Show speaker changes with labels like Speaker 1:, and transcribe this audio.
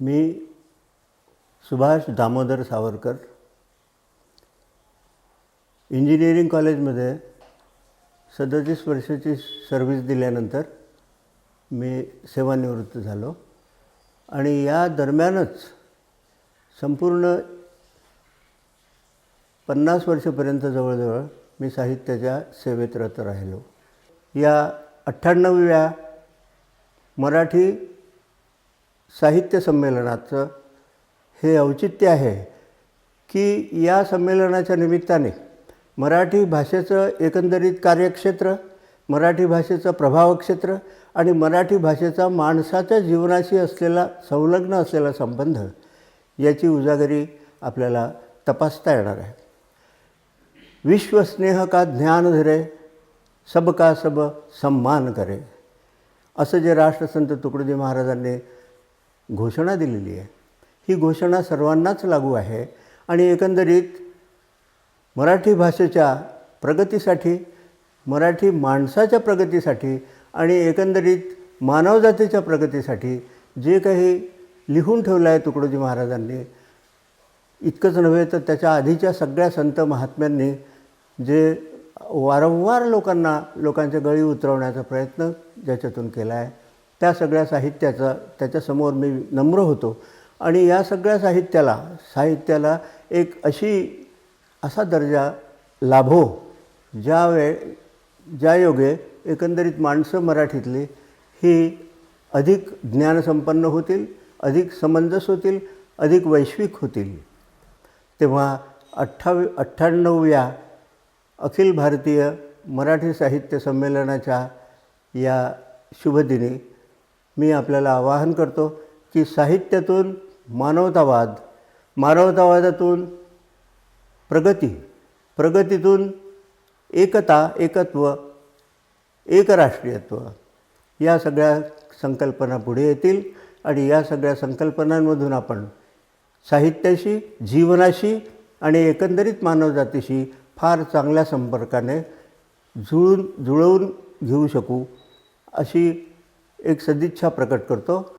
Speaker 1: मी Subhash Damodar Savarkar engineering कॉलेजमध्ये सदतीस वर्षाची सर्व्हिस दिल्यानंतर मी सेवानिवृत्त झालो आणि या दरम्यानच संपूर्ण पन्नास वर्षपर्यंत जवळजवळ मी साहित्याच्या सेवेत रत राहिलो. या अठ्ठ्याण्णवव्या मराठी साहित्य संमेलनाचं हे औचित्य आहे की या संमेलनाच्या निमित्ताने मराठी भाषेचं एकंदरीत कार्यक्षेत्र मराठी भाषेचं प्रभावक्षेत्र आणि मराठी भाषेचा माणसाच्या जीवनाशी असलेला संलग्न असलेला संबंध याची उजागरी आपल्याला तपासता येणार आहे. विश्वस्नेह का ज्ञान धरे सब का सब सम्मान करे असं जे राष्ट्रसंत तुकडोजी महाराजांनी घोषणा दिलेली आहे. ही घोषणा सर्वांनाच लागू आहे आणि एकंदरीत मराठी भाषेच्या प्रगतीसाठी मराठी माणसाच्या प्रगतीसाठी आणि एकंदरीत मानवजातीच्या प्रगतीसाठी जे काही लिहून ठेवलं आहे तुकडोजी महाराजांनी इतकंच नव्हे तर त्याच्या आधीच्या सगळ्या संत महात्म्यांनी जे वारंवार लोकांना लोकांच्या गळी उतरवण्याचा प्रयत्न ज्याच्यातून केला आहे त्या सगळ्या साहित्याचा त्याच्यासमोर मी नम्र होतो. आणि या सगळ्या साहित्याला साहित्याला एक अशी असा दर्जा लाभो ज्या वेळ ज्या योगे एकंदरीत माणसं मराठीतली ही अधिक ज्ञानसंपन्न होतील अधिक समंजस होतील अधिक वैश्विक होतील. तेव्हा अठ्ठावी अठ्ठ्याण्णवव्या अखिल भारतीय मराठी साहित्य संमेलनाच्या या शुभदिनी मी आपल्याला आवाहन करतो की साहित्यातून मानवतावाद मानवतावादातून प्रगती प्रगतीतून एकता एकत्व एकराष्ट्रीयत्व या सगळ्या संकल्पना पुढे येतील आणि या सगळ्या संकल्पनांमधून आपण साहित्याशी जीवनाशी आणि एकंदरीत मानवजातीशी फार चांगल्या संपर्काने जुळून जुळवून घेऊ शकू अशी एक सदिच्छा प्रकट करतो.